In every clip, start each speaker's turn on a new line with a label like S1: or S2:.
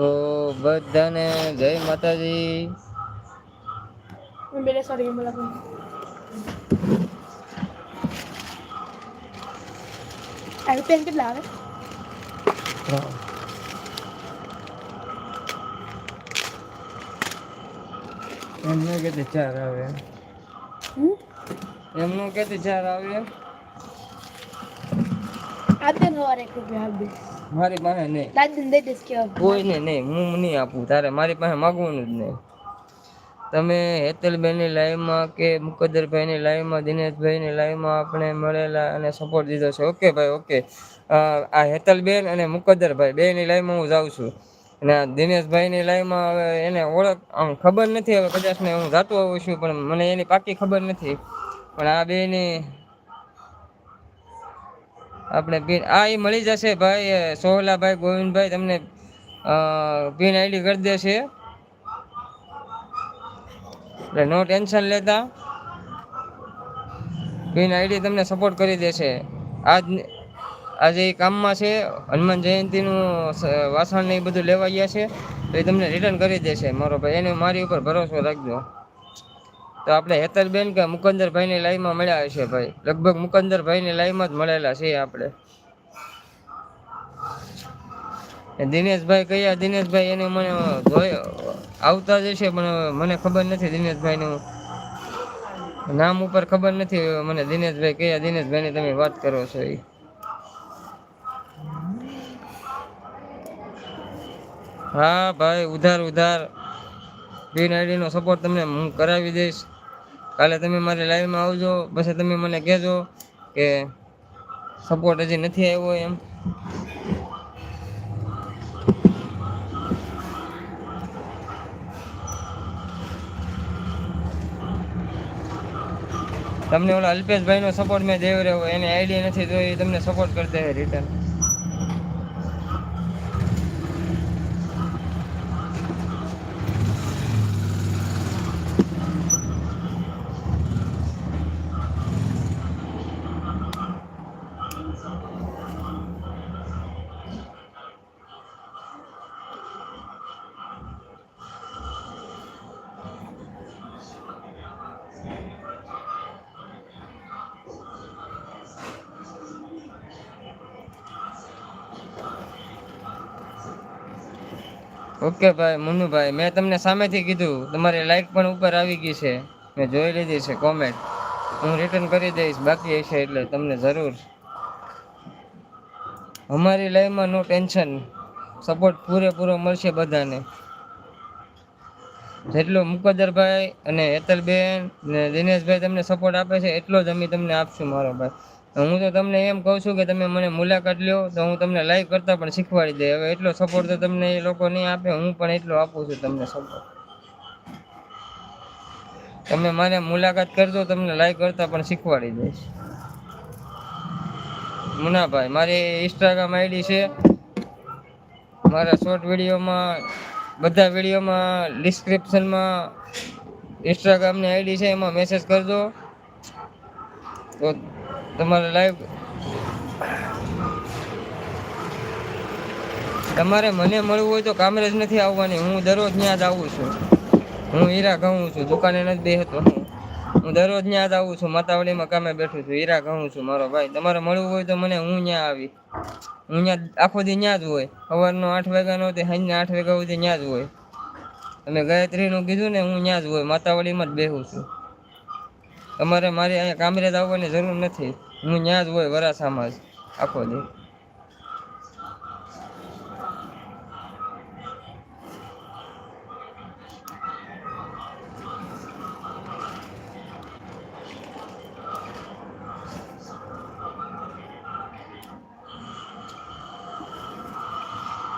S1: તો બધાને જય માતાજી.
S2: બેલે સોરી બોલા આવી પેન કેટલા આવે?
S1: એમને કેતી ચાર આવે. એમનું કેતી ચાર આવે.
S2: આજે સવારે એક રૂપિયા આપી
S1: મારી પાસે નહીં.
S2: દાદી દઈ દઈશ કે
S1: કોઈને નહીં હું નહીં આપું તારે મારી પાસે માગવાનું જ નહીં. તમે હેતલબેનની લાઈવમાં કે મુકદ્દરભાઈની લાઈવમાં દિનેશભાઈની લાઈવમાં આપણે મળેલા અને સપોર્ટ દીધો છે. ઓકે ભાઈ ઓકે. આ હેતલબેન અને મુકદ્દરભાઈ બેની લાઈવમાં હું જાઉં છું. અને આ દિનેશભાઈની લાઈવમાં હવે એને ઓળખ આમ ખબર નથી હવે કદાચ ને હું જાતો આવું છું પણ મને એની પાકી ખબર નથી. પણ આ બેની આપણે પિન આ એ મળી જશે ભાઈ સોહલાભાઈ, ગોવિંદભાઈ તમને પિન આઈડી કરી દેશે. એટલે નો ટેન્શન લેતા. પિન આઈડી તમને સપોર્ટ કરી દેશે. આજ આજે એ કામમાં છે, હનુમાન જયંતિનું વાસણ ને એ બધું લેવા ગયા છે. તો એ તમને રિટર્ન કરી દેશે. મારો ભાઈ, એને મારી ઉપર ભરોસો રાખજો. તો આપણે હેતલબેન કે મુકંદરભાઈની લાઈનમાં મળ્યા હશે ભાઈ. લગભગ મુકંદરભાઈની લાઈનમાં જ મળેલા છે આપણે. દિનેશભાઈ કયા? દિનેશભાઈ એને મને જોયો. આવતા જ હશે, પણ મને ખબર નથી દિનેશભાઈનું. નામ ઉપર ખબર નથી મને દિનેશભાઈ કયા? દિનેશભાઈની તમે વાત કરો છો એ હા ભાઈ, ઉધાર ઉધાર. બિન આઈડીનો સપોર્ટ તમને હું કરાવી દઈશ. કાલે તમે મારી લાઈવમાં આવજો. પછી તમે મને કહેજો કે સપોર્ટ હજી નથી આવ્યો એમ. તમને ઓલા અલ્પેશભાઈનો સપોર્ટ મેં દેવ રહ્યો, એની આઈડિયા નથી તો એ તમને સપોર્ટ કરતા રિટર્ન ઓકે ભાઈ, મુન્નુભાઈ, મેં તમને સામેથી કીધું, તમારી લાઈક પણ ઉપર આવી ગઈ છે. મેં જોઈ લીધી છે કોમેન્ટ હું રિટર્ન કરી દઈશ, બાકી હશે એટલે તમને જરૂર. અમારી લાઈફમાં નો ટેન્શન સપોર્ટ પૂરેપૂરો મળશે બધાને. જેટલો મુકદ્દરભાઈ અને હેતલબેન ને દિનેશભાઈ તમને સપોર્ટ આપે છે, એટલો જ અમે તમને આપશું મારો ભાઈ. હું તો તમને એમ કહું છું કે તમે મને મુલાકાત લ્યો તો હું તમને લાઈવ કરતાં પણ શીખવાડી દે. હવે એટલો સપોર્ટ તો તમને એ લોકો નહીં આપે, હું પણ એટલો આપું છું તમને સપોર્ટ તમે મને મુલાકાત કરજો, તમને લાઈવ કરતા પણ શીખવાડી દઈશ. મુનાભાઈ, મારી ઇન્સ્ટાગ્રામ આઈડી છે. મારા શોર્ટ વિડીયોમાં બધા વિડીયોમાં ડિસ્ક્રિપ્શનમાં ઇન્સ્ટાગ્રામની આઈડી છે, એમાં મેસેજ કરજો. તો તમારે લાઈવ તમારે મને મળવું હોય તો કામરેજ નથી આવવાની. હું દરરોજ ત્યાં જ આવું છું. હું હીરા ઘઉં છું. દુકાને નથી બેસતો હું. હું દરરોજ ત્યાં જ આવું છું. માતાવડીમાં કામે બેઠું છું. હીરા ઘઉં છું મારો ભાઈ. તમારે મળવું હોય તો મને હું ત્યાં આવી. હું ત્યાં આખો દી ત્યાં જ હોય. સવારનો આઠ વાગ્યાનો તે સાંજના આઠ વાગ્યા સુધી ત્યાં જ હોય. તમે ગાયત્રીનું કીધું ને, હું ત્યાં જ હોય. માતાવડીમાં જ બેહું છું. તમારે મારે અહીંયા કામરેજ આવવાની જરૂર નથી. હું ત્યાં જ હોય વરાસામાં જ, આખો દી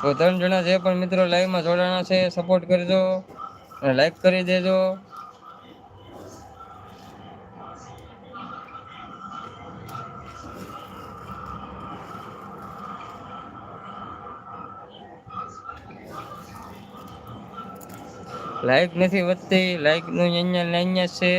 S1: તો ત્રણ જણા જે પણ મિત્રો લાઈવમાં જોડાણા છે સપોર્ટ કરજો લાઈક કરી દેજો. લાઈક નથી વધતી લાઈકનું અહીંયા અહીંયા છે.